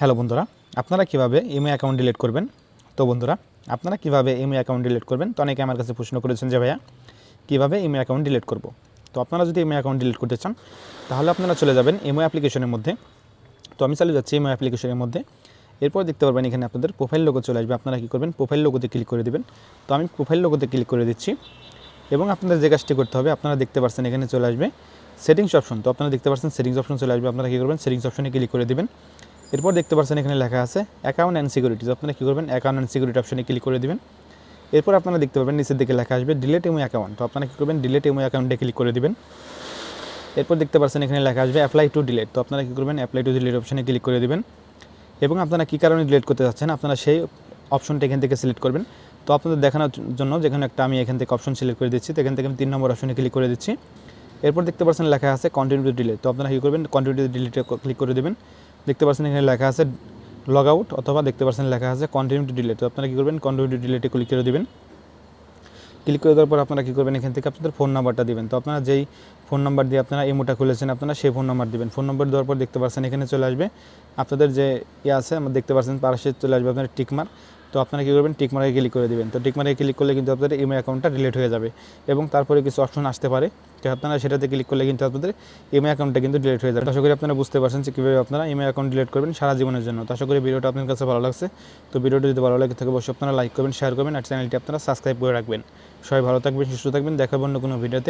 Hello বন্ধুরা, আপনারা কীভাবে ইমেল অ্যাকাউন্ট ডিলিট করবেন? তো বন্ধুরা, আপনারা কীভাবে ইমেল অ্যাকাউন্ট ডিলিট করবেন? তো অনেকে আমার কাছে প্রশ্ন করেছেন যে ভাইয়া, কীভাবে ইমেল অ্যাকাউন্ট ডিলিট করব? তো আপনারা যদি ইমেল অ্যাকাউন্ট ডিলিট করতে চান, তাহলে আপনারা চলে যাবেন ইমো অ্যাপ্লিকেশনের মধ্যে। তো আমি চলে যাচ্ছি ইমো অ্যাপ্লিকেশনের মধ্যে। এরপর দেখতে পারবেন এখানে আপনাদের প্রোফাইল লোগো চলে আসবে। আপনারা কী করবেন? প্রোফাইল লোগোতে ক্লিক করে দেবেন। তো আমি প্রোফাইল লোগোতে ক্লিক করে দিচ্ছি। এবং আপনাদের যে কাজটি করতে হবে, আপনারা দেখতে পাচ্ছেন এখানে চলে আসবে সেটিংস অপশন তো আপনারা দেখতে পাচ্ছেন সেটিংস অপশন চলে আসবে। আপনারা কী করবেন? সেটিংস অপশনে ক্লিক করে দেবেন। এরপর দেখতে পাচ্ছেন এখানে লেখা আছে অ্যাকাউন্ট অ্যান্ড সিকিউরিটিজ আপনারা কী করবেন? অ্যাকাউন্ট অ্যান্ড সিকিউরিটি অপশনে ক্লিক করে দেবেন। এরপর আপনারা দেখতে পাবেন, নিচের দিকে লেখা আসবে ডিলেট এমো অ্যাকাউন্ট তো আপনারা কী করবেন? ডিলেট এমো অ্যাকাউন্টে ক্লিক করে দেবেন। এরপর দেখতে পাচ্ছেন এখানে লেখা আসবে অ্যাপ্লাই টু ডিলেট তো আপনারা কী করবেন? অ্যাপ্লাই টু ডিলেট অপশনে ক্লিক করে দেবেন। এবং আপনারা কী কারণে ডিলেট করতে চাচ্ছেন আপনারা সেই অপশনটা এখান থেকে সিলেক্ট করবেন। তো আপনাদের দেখানোর জন্য যেখানে একটা আমি এখান থেকে অপশন সিলেক্ট করে দিচ্ছি, তো এখান থেকে আমি তিন নম্বর অপশনে ক্লিক করে দিচ্ছি। এরপর দেখতে পাচ্ছেন লেখা আছে কন্টিনিউ টু ডিলিট তো আপনারা কী করবেন? কন্টিনিউ টু ডিলিটে ক্লিক করে দেবেন। দেখতে পাচ্ছেন এখানে লেখা আছে লগ আউট অথবা দেখতে পাচ্ছেন লেখা আছে কন্টিনিউ টু ডিলেট তো আপনারা কী করবেন? কন্টিনিউ টু ডিলেটে ক্লিক করে দেবেন। ক্লিক করে দেওয়ার পর আপনারা কী করবেন? এখান থেকে আপনাদের ফোন নাম্বারটা দেবেন। তো আপনারা যেই ফোন নাম্বার দিয়ে আপনারা এমোটা খুলেছেন, আপনারা সেই ফোন নাম্বার দেবেন। ফোন নাম্বার দেওয়ার পর দেখতে পাচ্ছেন এখানে চলে আসবে। আপনাদের যে ইয়ে আছে, আমরা দেখতে পাচ্ছেন পাশে চলে আসবে আপনার টিকমার তো আপনারা কী করবেন? টিকমারে ক্লিক করে দেবেন। তো টিকমারে ক্লিক করলে কিন্তু আপনাদের ইমেল অ্যাকাউন্টটা ডিলিট হয়ে যাবে এবং তারপরে কিছু অপশন আসতে পারে। তো আপনারা সেটাতে ক্লিক করলে কিন্তু আপনাদের ইমেল অ্যাকাউন্টটা কিন্তু ডিলিট হয়ে যাবে। আশা করি আপনারা বুঝতে পারছেন যে কীভাবে আপনারা ইমেল অ্যাকাউন্ট ডিলিট করবেন সারা জীবনের জন্য। তো আশা করি ভিডিওটা আপনার কাছে ভালো লাগছে। তো ভিডিওটি যদি ভালো লাগে থাকে অবশ্যই আপনারা লাইক করবেন শেয়ার করবেন, আর চ্যানেলটি আপনারা সাবস্ক্রাইব করে রাখবেন। সবাই ভালো থাকবেন, সুস্থ থাকবেন। দেখাবো অন্য কোনো ভিডিওতে